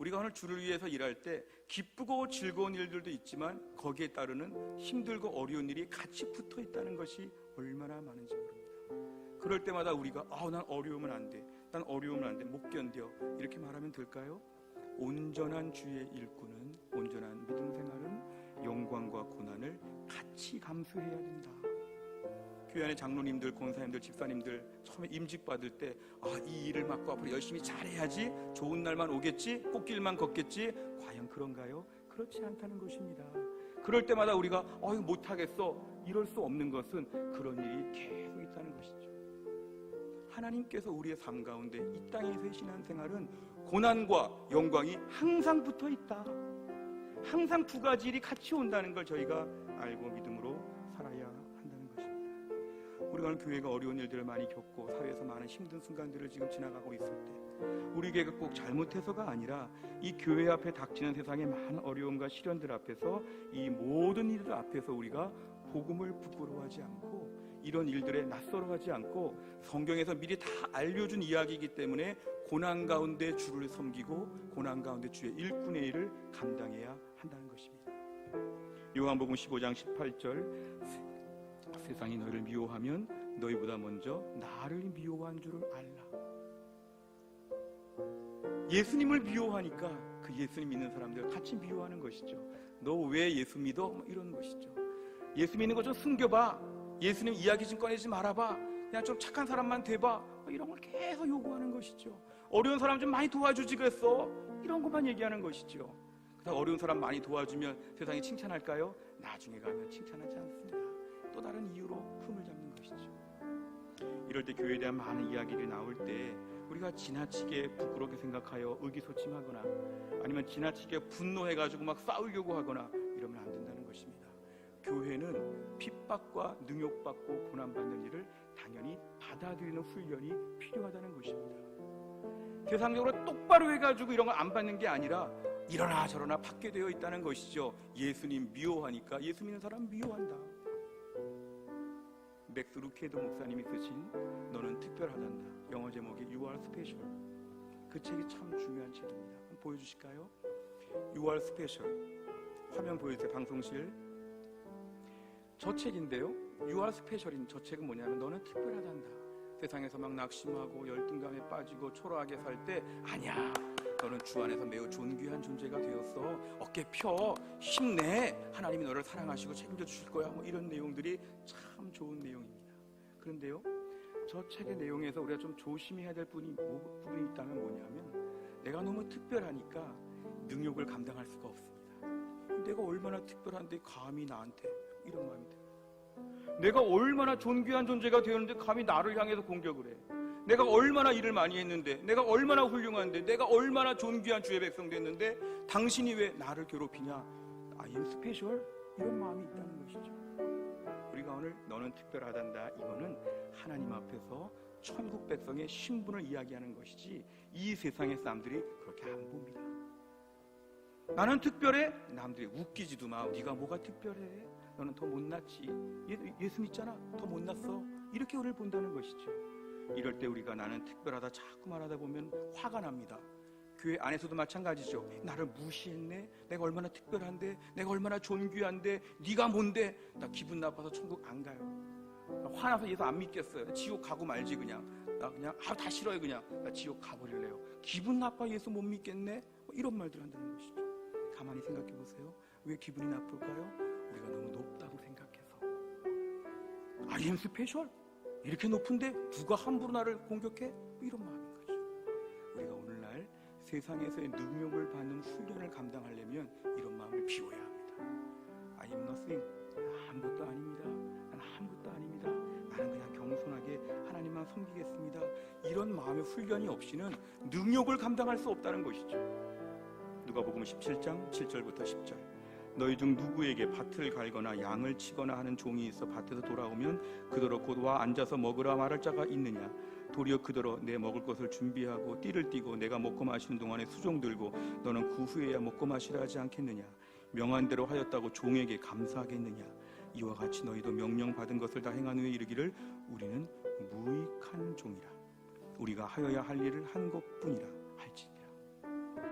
우리가 오늘 주를 위해서 일할 때 기쁘고 즐거운 일들도 있지만 거기에 따르는 힘들고 어려운 일이 같이 붙어 있다는 것이 얼마나 많은지 모릅니다. 그럴 때마다 우리가 아, 난 어려우면 안 돼. 난 어려우면 안 돼. 못 견뎌. 이렇게 말하면 될까요? 온전한 주의 일꾼은 온전한 믿음 생활은 영광과 고난을 같이 감수해야 된다. 교회 안에 장로님들, 권사님들, 집사님들 처음에 임직 받을 때 아, 이 일을 맡고 앞으로 열심히 잘해야지 좋은 날만 오겠지 꽃길만 걷겠지 과연 그런가요? 그렇지 않다는 것입니다. 그럴 때마다 우리가 어 이거 못하겠어 이럴 수 없는 것은 그런 일이 계속 있다는 것이죠. 하나님께서 우리의 삶 가운데 이 땅에서의 신앙생활은 고난과 영광이 항상 붙어 있다. 항상 두 가지 일이 같이 온다는 걸 저희가 알고 믿음 우리가 오늘 교회가 어려운 일들을 많이 겪고 사회에서 많은 힘든 순간들을 지금 지나가고 있을 때 우리 교회가 꼭 잘못해서가 아니라 이 교회 앞에 닥치는 세상의 많은 어려움과 시련들 앞에서 이 모든 일들 앞에서 우리가 복음을 부끄러워하지 않고 이런 일들에 낯설어하지 않고 성경에서 미리 다 알려준 이야기이기 때문에 고난 가운데 주를 섬기고 고난 가운데 주의 일꾼의 일을 감당해야 한다는 것입니다. 요한복음 15장 18절 세상이 너희를 미워하면 너희보다 먼저 나를 미워한 줄을 알라. 예수님을 미워하니까 그 예수님 믿는 사람들 같이 미워하는 것이죠. 너 왜 예수 믿어? 뭐 이런 것이죠. 예수 믿는 거 좀 숨겨봐. 예수님 이야기 좀 꺼내지 말아봐. 그냥 좀 착한 사람만 돼봐. 뭐 이런 걸 계속 요구하는 것이죠. 어려운 사람 좀 많이 도와주지 그랬어. 이런 것만 얘기하는 것이죠. 그래서 어려운 사람 많이 도와주면 세상이 칭찬할까요? 나중에 가면 칭찬하지 않습니다. 또 다른 이유로 흠을 잡는 것이죠. 이럴 때 교회에 대한 많은 이야기들이 나올 때 우리가 지나치게 부끄럽게 생각하여 의기소침하거나 아니면 지나치게 분노해가지고 막 싸우려고 하거나 이러면 안 된다는 것입니다. 교회는 핍박과 능욕받고 고난받는 일을 당연히 받아들이는 훈련이 필요하다는 것입니다. 세상적으로 똑바로 해가지고 이런 걸 안 받는 게 아니라 이러나 저러나 받게 되어 있다는 것이죠. 예수님 미워하니까 예수 믿는 사람 미워한다. 맥스 루케도 목사님이 쓰신 너는 특별하단다. 영어 제목이 You are special. 그 책이 참 중요한 책입니다. 한번 보여주실까요? You are special. 화면 보여주세요. 방송실. 저 책인데요. You are special인 저 책은 뭐냐면 너는 특별하단다. 세상에서 막 낙심하고 열등감에 빠지고 초라하게 살 때 아니야. 너는 주 안에서 매우 존귀한 존재가 되었어. 어깨 펴. 힘내. 하나님이 너를 사랑하시고 책임져 주실 거야. 뭐 이런 내용들이 참 좋은 내용입니다. 그런데요. 저 책의 내용에서 우리가 좀 조심해야 될 부분이, 뭐- 부분이 있다면 뭐냐면 내가 너무 특별하니까 능욕을 감당할 수가 없습니다. 내가 얼마나 특별한데 감히 나한테 이런 마음이 들어요. 내가 얼마나 존귀한 존재가 되었는데 감히 나를 향해서 공격을 해. 내가 얼마나 일을 많이 했는데, 내가 얼마나 훌륭한데, 내가 얼마나 존귀한 주의 백성 됐는데, 당신이 왜 나를 괴롭히냐? I am special? 이런 마음이 있다는 것이죠. 우리가 오늘 너는 특별하단다. 이거는 하나님 앞에서 천국 백성의 신분을 이야기하는 것이지, 이 세상의 사람들이 그렇게 안 봅니다. 나는 특별해? 남들이 웃기지도 마. 네가 뭐가 특별해? 너는 더 못났지. 예, 예수 믿잖아. 더 못났어. 이렇게 우리를 본다는 것이죠. 이럴 때 우리가 나는 특별하다 자꾸 말하다 보면 화가 납니다. 교회 안에서도 마찬가지죠. 나를 무시했네. 내가 얼마나 특별한데, 내가 얼마나 존귀한데, 네가 뭔데? 나 기분 나빠서 천국 안 가요. 나 화나서 예수 안 믿겠어요. 지옥 가고 말지 그냥. 나 그냥 아 다 싫어요 그냥. 나 지옥 가버릴래요. 기분 나빠 예수 못 믿겠네. 뭐 이런 말들 한다는 것이죠. 가만히 생각해 보세요. 왜 기분이 나쁠까요? 우리가 너무 높다고 생각해서. I am special? 이렇게 높은데 누가 함부로 나를 공격해? 뭐 이런 마음인 거죠. 우리가 오늘날 세상에서의 능력을 받는 훈련을 감당하려면 이런 마음을 비워야 합니다. I am nothing. 난 아무것도 아닙니다. 난 아무것도 아닙니다. 나는 그냥 겸손하게 하나님만 섬기겠습니다. 이런 마음의 훈련이 없이는 능력을 감당할 수 없다는 것이죠. 누가복음 17장 7절부터 10절. 너희 중 누구에게 밭을 갈거나 양을 치거나 하는 종이 있어 밭에서 돌아오면 그더러 곧 와 앉아서 먹으라 말할 자가 있느냐? 도리어 그더러 내 먹을 것을 준비하고 띠를 띠고 내가 먹고 마시는 동안에 수종 들고 너는 그 후에야 먹고 마시라 하지 않겠느냐? 명한 대로 하였다고 종에게 감사하겠느냐? 이와 같이 너희도 명령 받은 것을 다 행한 후에 이르기를 우리는 무익한 종이라. 우리가 하여야 할 일을 한 것뿐이라 할지니